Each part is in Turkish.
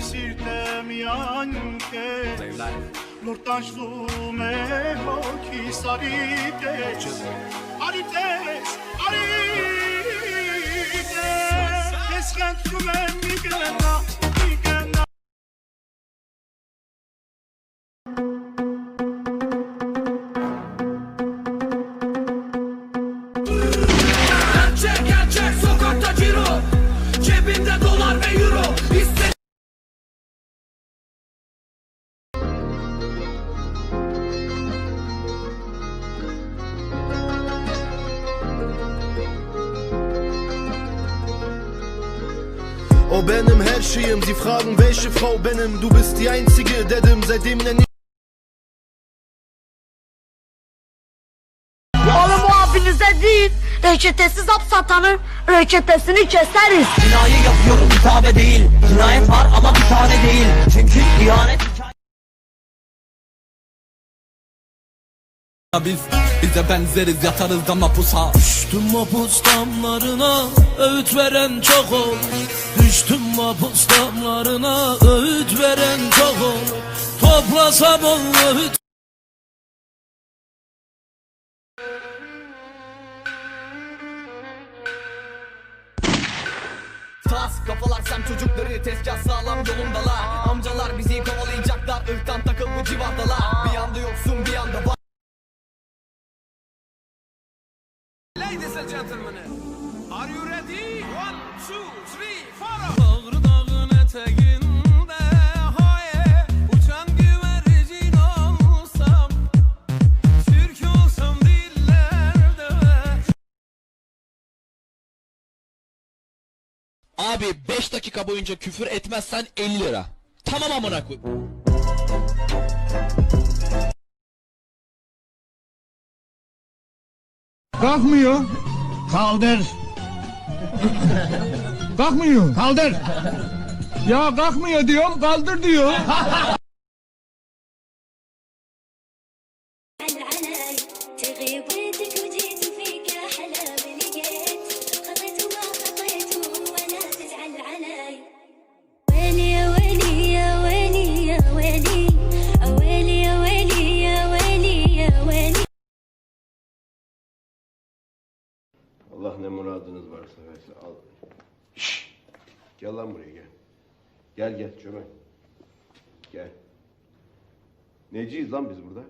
sirtem anche L'ortanciume occhi sarites. Arites, arites. Eschentrume migena, migena Oh benim her şeyim, sie fragen welche Frau benim Du bist die einzige dedim seitdem ne Oğlum bu abinize değil, reçetesiz hap satanın reçetesini keseriz. Binayı yapıyorum hitabe değil. Cinayet var ama bir tane değil. Çünkü ihanet Biz bize benzeriz yatarız da mapusa Düştüm mapus damlarına öğüt veren çok ol. Düştüm mapus damlarına öğüt veren çok ol. Toplasam o öğüt Tas kafalar sem çocukları tezgah sağlam yolundalar. Amcalar bizi kovalayacaklar ırktan takıl bu civardalar. Bir yanda yoksun bir yanda var and gentlemen Are you ready? One, two, three, four Bağrı dağın eteğinde haye Uçan güvercin olsam Türk olsam dillerde Abi 5 dakika boyunca küfür etmezsen 50 lira. Tamam amına koy. Kalkmıyor. Kaldır. Kalkmıyor. Kaldır. Ya kalkmıyor diyorum, kaldır diyor. Versin. Al. Şşş! Gel lan buraya gel. Gel gel çömel. Gel. Neciyiz lan biz burada?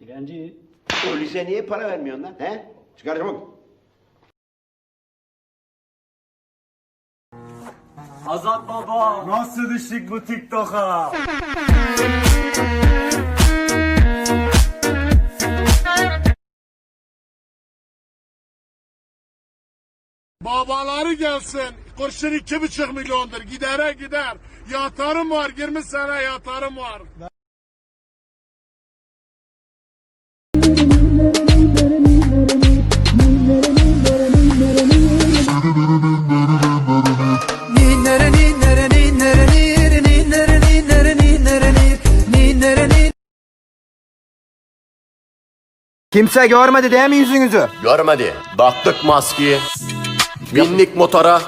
Dilenci. Polise niye para vermiyorsun lan? He? Çıkar çabuk. Azat baba. Nasıl düştük bu TikTok'a? Babaları gelsin. Kurşun iki buçuk milyondur. Gidere gider. Yatarım var. 20 sene yatarım var. Kimse görmedi değil mi yüzünüzü? Görmedi. Baktık maskeyi. Binlik motora.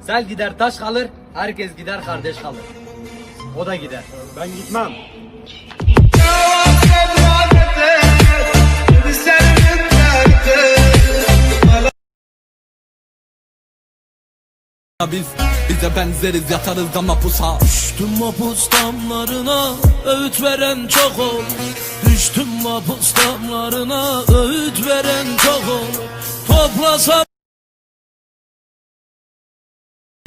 Sel gider taş kalır Herkes gider kardeş kalır O da gider Ben gitmem. Biz bize benzeriz yatarız da mapusa Düştüm mapus damlarına öğüt veren çok ol Düştüm mapus damlarına öğüt veren çok ol Toplasam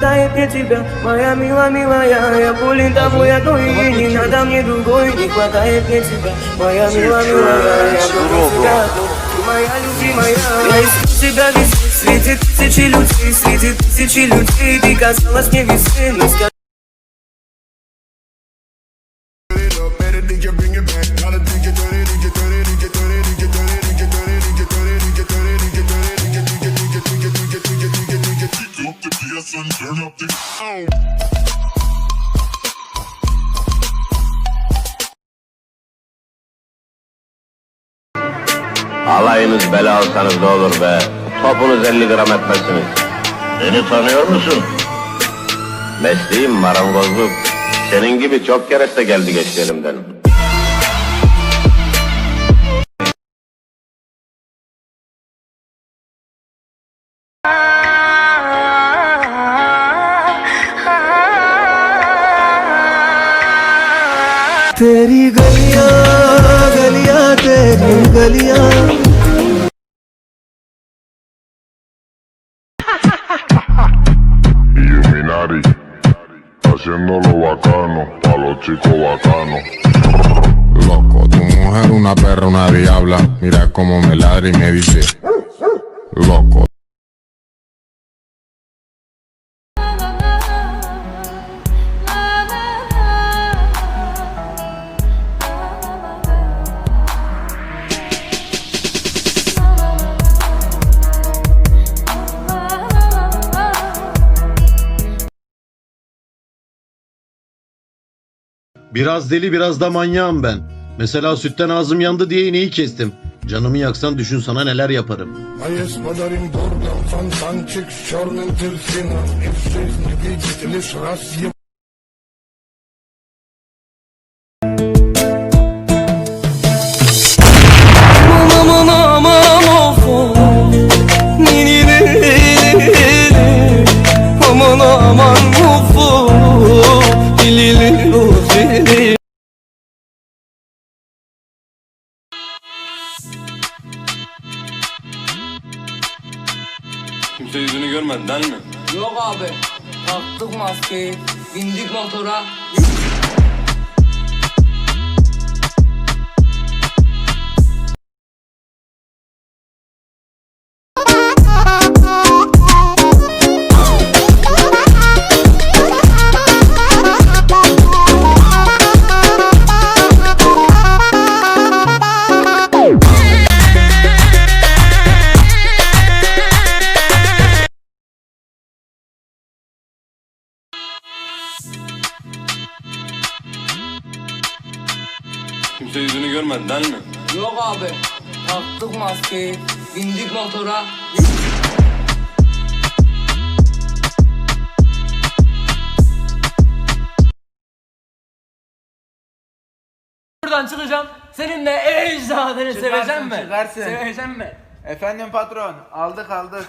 Daje ciebie, moja miła, miła ja Ja pulinta moja doi, nie nada mnie długo i nie kładaje mnie ciebie Moja miła, miła ja, ja do gato Moja любимая, я из тебя весь светит Тысячи людей светит Тысячи людей Ты казалась мне весны, но скажи Turn up the sound. Alayınız bela alsanız da olur be Topunuz 50 gram etmezsiniz. Beni tanıyor musun? Mesleğim marangozluk. Senin gibi çok kereste geldi geçti elimden. तेरी गलियां गलियां तेरी गलियां Illuminati, haciéndolo bacano, pa' los chicos bacanos. Loco, tu mujer una perra, una diabla. Mira cómo me ladra y me dice. Loco. Biraz deli biraz da manyağım ben. Mesela sütten ağzım yandı diye ineği kestim. Canımı yaksan düşün sana neler yaparım. Aman aman maskeyi Bindik motora Taktık maskeyi Bindik motora Buradan çıkacağım. Seninle ecdadını seveceğim mi? çıkarsın. Seveceğim mi? Efendim patron, aldık aldık.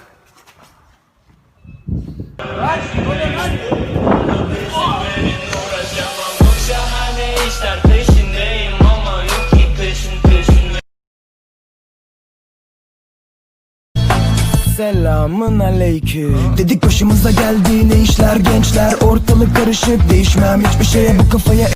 Selamın aleyküm. Dedik başımıza geldi ne işler gençler? Ortalık karışık değişmem hiçbir şeye. Bu kafaya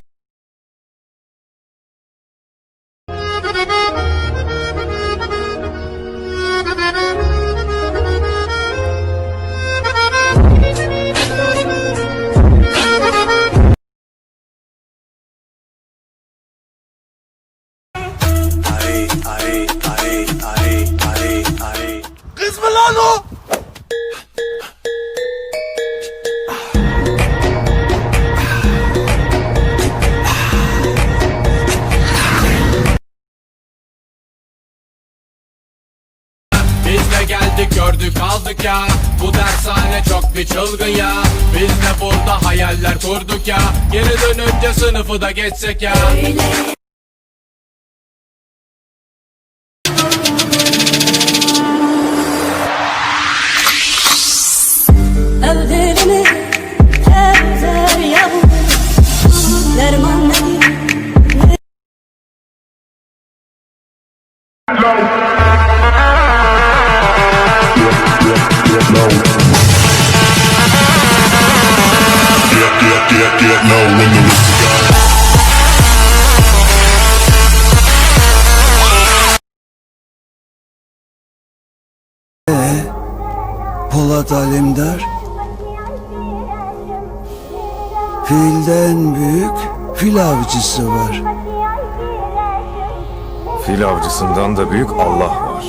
gördük aldık ya. Bu dershane çok bir çılgın ya. Biz de burada hayaller kurduk ya. Geri dönünce sınıfı da geçsek ya. Evlerine ezer yavrum Derman Polat Alemdar Filden büyük fil avcısı var Fil avcısından da büyük Allah var.